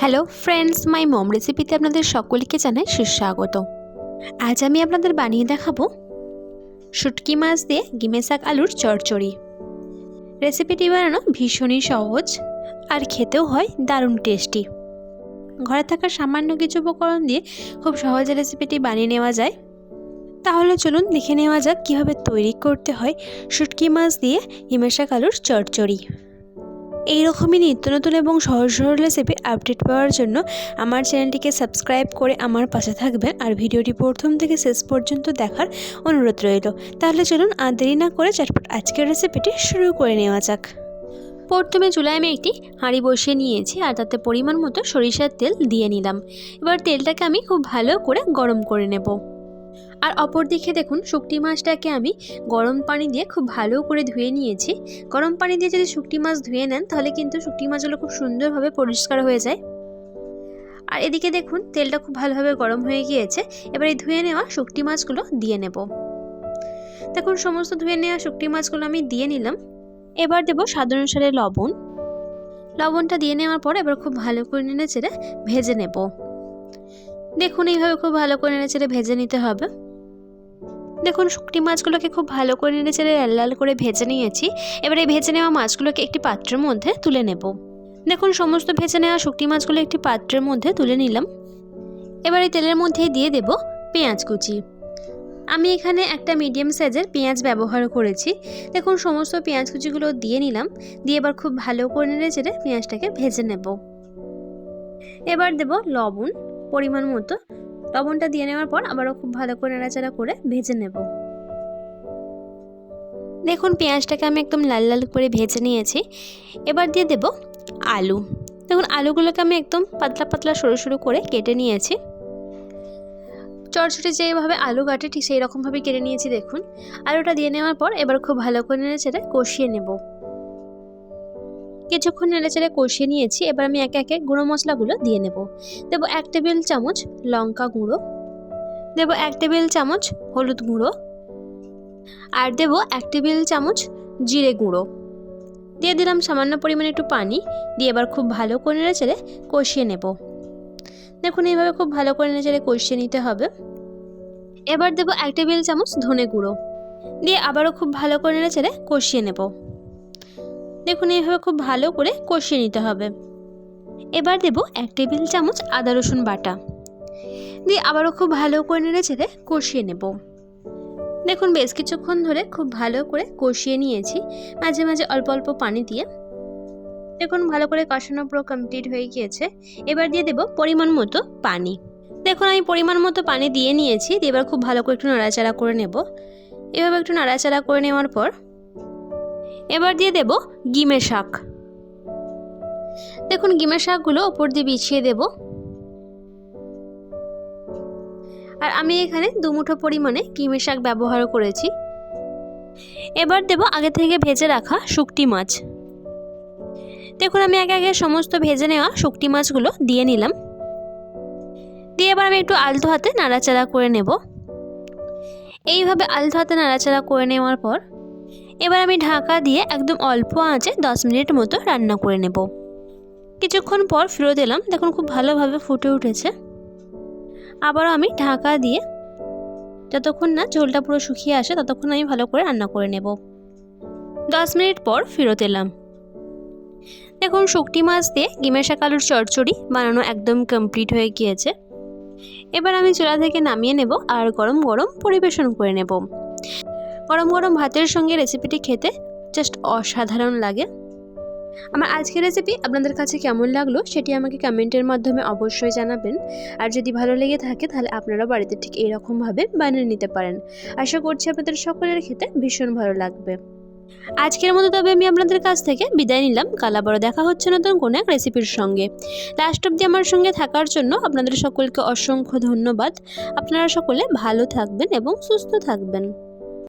Hello friends মাই মম রেসিপিতে আপনাদের সকলকে জানাই সুস্বাগত। আজ আমি আপনাদের বানিয়ে দেখাবো শুটকি মাছ দিয়ে গিমে শাক আলুর চচ্চড়ি রেসিপিটি বানানো ভীষণই সহজ আর খেতেও হয় দারুণ টেস্টি ঘরে থাকা সামান্য কিছু উপকরণ দিয়ে খুব সহজে রেসিপিটি বানিয়ে নেওয়া যায়। তাহলে চলুন দেখে নেওয়া যাক কীভাবে তৈরি করতে হয় শুটকি মাছ দিয়ে হিমে শাক আলুর চচ্চড়ি এইরকমই নিত্য নতুন এবং সহজ সরল রেসিপি আপডেট পাওয়ার জন্য আমার চ্যানেলটিকে সাবস্ক্রাইব করে আমার পাশে থাকবেন। আর ভিডিওটি প্রথম থেকে শেষ পর্যন্ত দেখার অনুরোধ রইল। তাহলে চলুন আর দেরি না করে চটপট আজকের রেসিপিটি শুরু করে নেওয়া যাক। প্রথমে চুলায় আমি একটি হাঁড়ি বসিয়ে নিয়েছি আর তাতে পরিমাণ মতো সরিষার তেল দিয়ে নিলাম। এবার তেলটাকে আমি খুব ভালো করে গরম করে নেব। আর অপর দিকে দেখুন, শুকটি মাছটাকে আমি গরম পানি দিয়ে খুব ভালো করে ধুয়ে নিয়েছি। গরম পানি দিয়ে যদি শুকটি মাছ ধুয়ে নেন, তাহলে কিন্তু শুকটি মাছগুলো খুব সুন্দরভাবে পরিষ্কার হয়ে যায়। আর এদিকে দেখুন, তেলটা খুব ভালোভাবে গরম হয়ে গিয়েছে। এবার এই ধুয়ে নেওয়া শুকটি মাছগুলো দিয়ে নেব। দেখুন, সমস্ত ধুয়ে নেওয়া শুকটি মাছগুলো আমি দিয়ে নিলাম। এবার দেবো স্বাদ অনুসারে লবণ। লবণটা দিয়ে নেওয়ার পর এবার খুব ভালো করে নেড়ে চেড়ে ভেজে নেব। দেখুন, এইভাবে খুব ভালো করে নেড়ে চেড়ে ভেজে নিতে হবে। দেখুন শুকটি মাছগুলোকে খুব ভালো করে নেড়ে লাল লাল করে ভেজে নিয়েছি। এবার এই ভেজে নেওয়া মাছগুলোকে একটি পাত্রের মধ্যে তুলে নেব। দেখুন, সমস্ত ভেজে নেওয়া শুকটি মাছগুলো একটি পাত্রের মধ্যে তুলে নিলাম। এবার এই তেলের মধ্যেই দিয়ে দেব পেঁয়াজ কুচি। আমি এখানে একটা মিডিয়াম সাইজের পেঁয়াজ ব্যবহার করেছি। দেখুন, সমস্ত পেঁয়াজ কুচিগুলো দিয়ে নিলাম। দিয়ে এবার খুব ভালো করে নেড়ে চেড়ে পেঁয়াজটাকে ভেজে নেব। এবার দেব লবণ, পরিমাণ মতো লবণটা দিয়ে নেওয়ার পর আবারও খুব ভালো করে নাড়াচাড়া করে ভেজে নেব। দেখুন, পেঁয়াজটাকে আমি একদম লাল লাল করে ভেজে নিয়েছি। এবার দিয়ে দেব আলু। দেখুন, আলুগুলোকে আমি একদম পাতলা পাতলা সরু সরু করে কেটে নিয়েছি। চটচটে যেভাবে আলু কাটে, ঠিক সেই রকমভাবে কেটে নিয়েছি, দেখুন। আলুটা দিয়ে নেওয়ার পর এবার খুব ভালো করে নেড়ে চেড়ে কষিয়ে নেব। কিছুক্ষণ নেড়ে চেড়ে কষিয়ে নিয়েছি, এবার আমি একে একে গুঁড়ো মশলাগুলো দিয়ে নেব। দেবো এক টেবিল চামচ লঙ্কা গুঁড়ো। দেবো এক টেবিল চামচ হলুদ গুঁড়ো। আর দেবো এক টেবিল চামচ জিরে গুঁড়ো। দিয়ে দিলাম সামান্য পরিমাণে একটু পানি, দিয়ে এবার খুব ভালো করে নেড়ে চেড়ে কষিয়ে নেব। দেখুন এইভাবে খুব ভালো করে নেড়ে চেড়ে কষিয়ে নিতে হবে। এবার দেবো এক টেবিল চামচ ধনে গুঁড়ো। দিয়ে আবারও খুব ভালো করে নেড়ে চেড়ে কষিয়ে নেব। দেখুন, এইভাবে খুব ভালো করে কষিয়ে নিতে হবে। এবার দেব এক টেবিল চামচ আদা রসুন বাটা। দিয়ে আবারও খুব ভালো করে নেড়ে চেড়ে কষিয়ে নেব। দেখুন, বেশ কিছুক্ষণ ধরে খুব ভালো করে কষিয়ে নিয়েছি। মাঝে মাঝে অল্প অল্প পানি দিয়ে। দেখুন, ভালো করে কষানো পুরো কমপ্লিট হয়ে গিয়েছে। এবার দিয়ে দেব পরিমাণ মতো পানি। দেখুন, আমি পরিমাণ মতো পানি দিয়ে নিয়েছি। দিয়ে এবার খুব ভালো করে একটু নাড়াচাড়া করে নেব। এভাবে একটু নাড়াচাড়া করে নেওয়ার পর এবার দিয়ে দেব গিমের শাক। দেখুন, গিমের শাকগুলো ওপর দিয়ে বিছিয়ে দেব। আর আমি এখানে দুমুঠো পরিমাণে গিমের শাক ব্যবহার করেছি। এবার দেব আগে থেকে ভেজে রাখা শুকটি মাছ। দেখুন, আমি একে আগে সমস্ত ভেজে নেওয়া শুকটি মাছগুলো দিয়ে নিলাম। দিয়ে এবার আমি একটু আলতো হাতে নাড়াচাড়া করে নেব। এইভাবে আলতো হাতে নাড়াচাড়া করে নেওয়ার পর এবার আমি ঢাকা দিয়ে একদম অল্প আঁচে দশ মিনিট মতো রান্না করে নেব। কিছুক্ষণ পর ফিরত এলাম, দেখুন খুব ভালোভাবে ফুটে উঠেছে। আবারও আমি ঢাকা দিয়ে যতক্ষণ না ঝোলটা পুরো শুকিয়ে আসে, ততক্ষণ আমি ভালো করে রান্না করে নেব। দশ মিনিট পর ফিরত এলাম। দেখুন শুকটি মাছ দিয়ে গিমের শাক, আলুর চচ্চড়ি বানানো একদম কমপ্লিট হয়ে গিয়েছে। এবার আমি চুলা থেকে নামিয়ে নেব আর গরম গরম পরিবেশন করে নেব। গরম গরম ভাতের সঙ্গে রেসিপিটি খেতে জাস্ট অসাধারণ লাগে। আমার আজকের রেসিপি আপনাদের কাছে কেমন লাগল সেটি আমাকে কমেন্টের মাধ্যমে অবশ্যই জানাবেন। আর যদি ভালো লেগে থাকে তাহলে আপনারা বাড়িতে ঠিক এইরকমভাবে বানিয়ে নিতে পারেন। আশা করছি আপনাদের সকলের খেতে ভীষণ ভালো লাগবে। আজকের মতো তবে আমি আপনাদের কাছ থেকে বিদায় নিলাম। কাল দেখা হচ্ছে নতুন কোনো এক রেসিপির সঙ্গে। লাস্ট অব্দি আমার সঙ্গে থাকার জন্য আপনাদের সকলকে অসংখ্য ধন্যবাদ। আপনারা সকলে ভালো থাকবেন এবং সুস্থ থাকবেন।